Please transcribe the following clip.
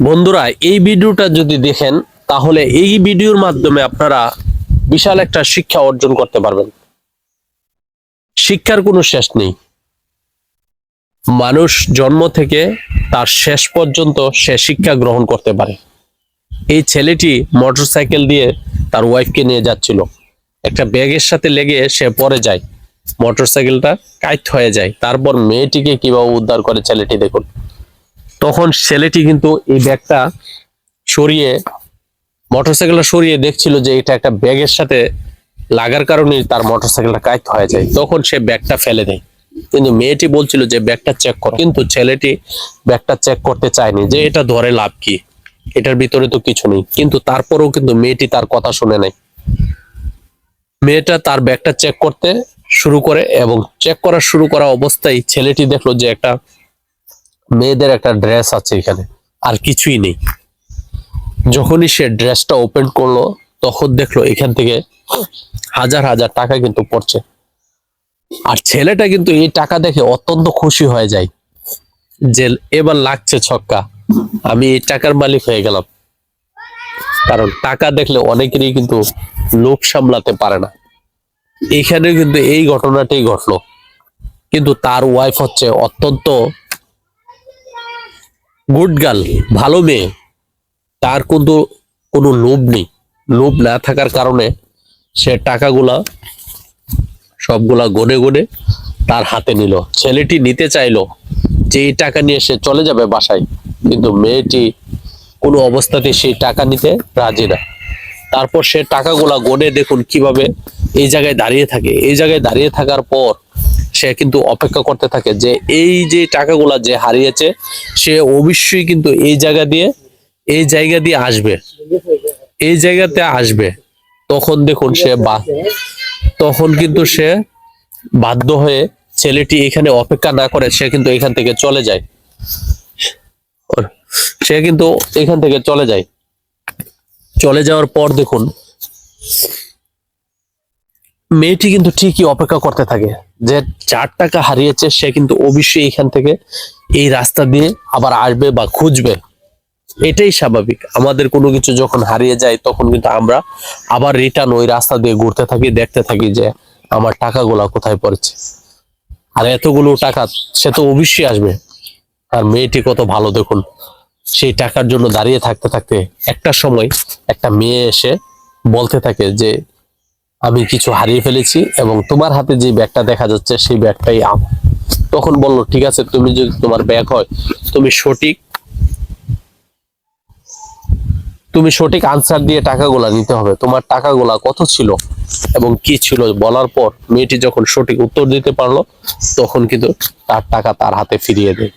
বন্ধুরা, এই ভিডিওটা যদি দেখেন, তাহলে এই ভিডিওর মাধ্যমে আপনারা বিশাল একটা শিক্ষা অর্জন করতে পারবেন। শিক্ষার কোনো শেষ নেই। মানুষ জন্ম থেকে তার শেষ পর্যন্ত সে শিক্ষা গ্রহণ করতে পারে। এই ছেলেটি মোটরসাইকেল দিয়ে তার ওয়াইফকে নিয়ে যাচ্ছিল। একটা ব্যাগের সাথে লেগে সে পড়ে যায়। মোটরসাইকেলটা কাইত হয়ে যায়। তারপর মেয়েটিকে কীভাবে উদ্ধার করে ছেলেটি দেখুন। তখন ছেলেটি কিন্তু এই ব্যাগটা সরিয়ে, মোটরসাইকেলটা সরিয়ে দেখছিল যে এটা একটা ব্যাগের সাথে লাগার কারণে তার মোটরসাইকেলটা কাইত হয়ে যায়। তখন সে ব্যাগটা ফেলে দেয়। কিন্তু মেয়েটি বলছিল যে ব্যাগটা চেক কর। কিন্তু ছেলেটি ব্যাগটা চেক করতে চায়নি যে এটা ধরে লাভ কি? এটার ভিতরে তো কিছু নেই। কিন্তু তারপরেও কিন্তু মেয়েটি তার কথা শুনে নেয়। মেয়েটা তার ব্যাগটা চেক করতে শুরু করে এবং চেক করা শুরু করা অবস্থায় ছেলেটি দেখল যে একটা মেয়েদের একটা ড্রেস আছে এখানে, আর কিছুই নেই। যখনই সে ড্রেসটা ওপেন করল, তখন দেখল এখান থেকে হাজার হাজার টাকা কিন্তু পড়ছে। আর ছেলেটা কিন্তু এই টাকা দেখে অত্যন্ত খুশি হয়ে যায় যে, এবার লাগছে ছক্কা, আমি এই টাকার মালিক হয়ে গেলাম। কারণ টাকা দেখলে অনেকেরই কিন্তু লোভ সামলাতে পারে না। এখানে কিন্তু এই ঘটনাটাই ঘটলো। কিন্তু তার ওয়াইফ হচ্ছে অত্যন্ত গুড গার্ল, ভালো মেয়ে। তার কিন্তু কোনো লোভ নেই। লোভ না থাকার কারণে সে টাকাগুলা, সবগুলা গনে গনে তার হাতে নিল। ছেলেটি নিতে চাইলো যে এই টাকা নিয়ে সে চলে যাবে বাসায়, কিন্তু মেয়েটি কোনো অবস্থাতে সেই টাকা নিতে রাজি না। তারপর সে টাকাগুলা গনে দেখুন কীভাবে এই জায়গায় দাঁড়িয়ে থাকে। এই জায়গায় দাঁড়িয়ে থাকার পর সে কিন্তু অপেক্ষা করতে থাকে যে এই যে টাকাগুলা যে হারিয়েছে, সে অবশ্যই কিন্তু এই জায়গা দিয়ে, এই জায়গা দিয়ে আসবে। এই জায়গাতে আসবে। তখন দেখুন সে বা, তখন কিন্তু সে বাধ্য হয়ে ছেলেটি এখানে অপেক্ষা না করে, সে কিন্তু এখান থেকে চলে যায়। সে কিন্তু এখান থেকে চলে যায়। চলে যাওয়ার পর দেখুন মেয়েটি কিন্তু ঠিকই অপেক্ষা করতে থাকে যে চার টাকা হারিয়েছে সে কিন্তু অবশ্যই এখান থেকে এই রাস্তা দিয়ে আবার আসবে বা খুঁজবে। এটাই স্বাভাবিক। আমাদের কোনো কিছু যখন হারিয়ে যায় তখন কিন্তু আমরা আবার রিটার্ন ওই রাস্তা দিয়ে ঘুরতে থাকি, দেখতে থাকি যে আমার টাকাগুলা কোথায় পড়েছে। আর এতগুলো টাকা সে তো অবশ্যই আসবে। আর মেয়েটি কত ভালো দেখুন। সেই টাকার জন্য দাঁড়িয়ে থাকতে থাকতে একটা সময় একটা মেয়ে এসে বলতে থাকে যে আমি কিছু হারিয়ে ফেলেছি এবং তোমার হাতে যে ব্যাগটা দেখা যাচ্ছে সেই ব্যাগটাই আম। তখন বলল, ঠিক আছে, তুমি যদি তোমার ব্যাগ হয়, তুমি সঠিক তুমি সঠিক আনসার দিয়ে টাকাগুলা নিতে হবে। তোমার টাকাগুলা কত ছিল এবং কি ছিল বলার পর মেয়েটি যখন সঠিক উত্তর দিতে পারল, তখন কিন্তু তার টাকা তার হাতে ফিরিয়ে দেয়